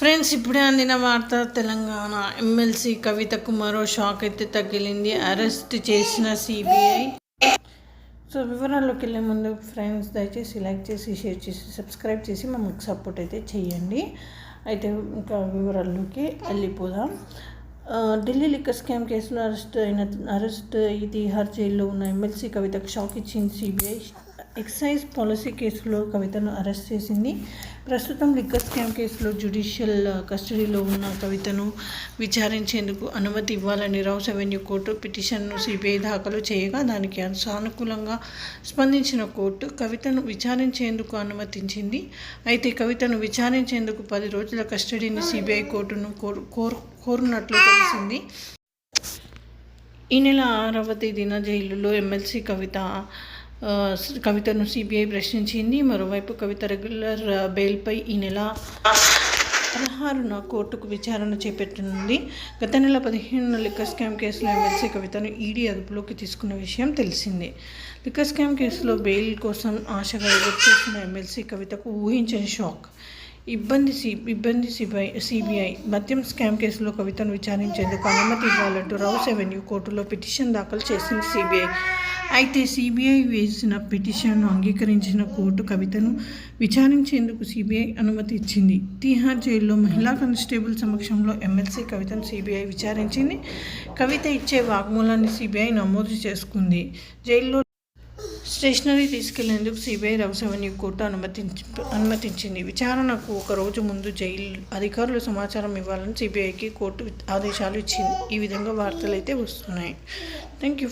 Friends ఇప్పుడే అందిన వార్త తెలంగాణ ఎమ్మెల్సీ కవితకు మరో షాక్ అయితే తగిలింది. అరెస్ట్ చేసిన సిబిఐ. సో వివరాల్లోకి వెళ్ళే ముందు ఫ్రెండ్స్ దయచేసి లైక్ చేసి షేర్ చేసి సబ్స్క్రైబ్ చేసి మమ్మల్ని సపోర్ట్ అయితే చేయండి. అయితే ఇంకా వివరాల్లోకి వెళ్ళిపోదాం. ఢిల్లీ లిక్కర్ స్కామ్ కేసులో అరెస్ట్ అయిన అరెస్ట్ అయ్యి తీహార్ జైల్లో ఉన్న ఎమ్మెల్సీ కవితకు షాక్ ఇచ్చింది సిబిఐ. ఎక్సైజ్ పాలసీ కేసులో కవితను అరెస్ట్ చేసింది. ప్రస్తుతం లిక్కర్ స్కామ్ కేసులో జ్యుడిషియల్ కస్టడీలో ఉన్న కవితను విచారించేందుకు అనుమతి ఇవ్వాలని రౌస్ అవెన్యూ కోర్టు పిటిషన్ను సిబిఐ దాఖలు చేయగా దానికి సానుకూలంగా స్పందించిన కోర్టు కవితను విచారించేందుకు అనుమతించింది. అయితే కవితను విచారించేందుకు పది రోజుల కస్టడీని సిబిఐ కోర్టును కోరు కోరు కోరున్నట్లు తెలిసింది. ఈ నెల ఆరవ తేదీన జైలులో ఎమ్మెల్సీ కవిత కవితను సిబిఐ ప్రశ్నించింది. మరోవైపు కవిత రెగ్యులర్ బెయిల్పై ఈ నెల పదహారున కోర్టుకు విచారణ చేపట్టనుంది. గత నెల పదిహేను లిక్కర్ స్కామ్ కేసులో ఎమ్మెల్సీ కవితను ఈడీ అదుపులోకి తీసుకున్న విషయం తెలిసిందే. లిక్కర్ స్కామ్ కేసులో బెయిల్ కోసం ఆశగా ఎదురు చేసిన ఎమ్మెల్సీ కవితకు ఊహించని షాక్. ఇబ్బంది సి ఇబ్బంది సిబిఐ సిబిఐ మద్యం స్కామ్ కేసులో కవితను విచారించేందుకు అనుమతి ఇవ్వాలంటూ రౌస్ అవెన్యూ కోర్టులో పిటిషన్ దాఖలు చేసింది సిబిఐ. అయితే సిబిఐ వేసిన పిటిషన్ను అంగీకరించిన కోర్టు కవితను విచారించేందుకు సిబిఐ అనుమతి ఇచ్చింది. తీహార్ జైల్లో మహిళా కానిస్టేబుల్ సమక్షంలో ఎమ్మెల్సీ కవితను సిబిఐ విచారించింది. కవిత ఇచ్చే వాగ్మూలాన్ని సిబిఐ నమోదు చేసుకుంది. జైల్లో స్టేషనరీ తీసుకెళ్ళేందుకు సిబిఐ రౌస్ కోర్టు అనుమతించి అనుమతించింది. విచారణకు ఒక రోజు ముందు జైలు అధికారులు సమాచారం ఇవ్వాలని సిబిఐకి కోర్టు ఆదేశాలు ఇచ్చింది. ఈ విధంగా వార్తలు అయితే వస్తున్నాయి. Thank you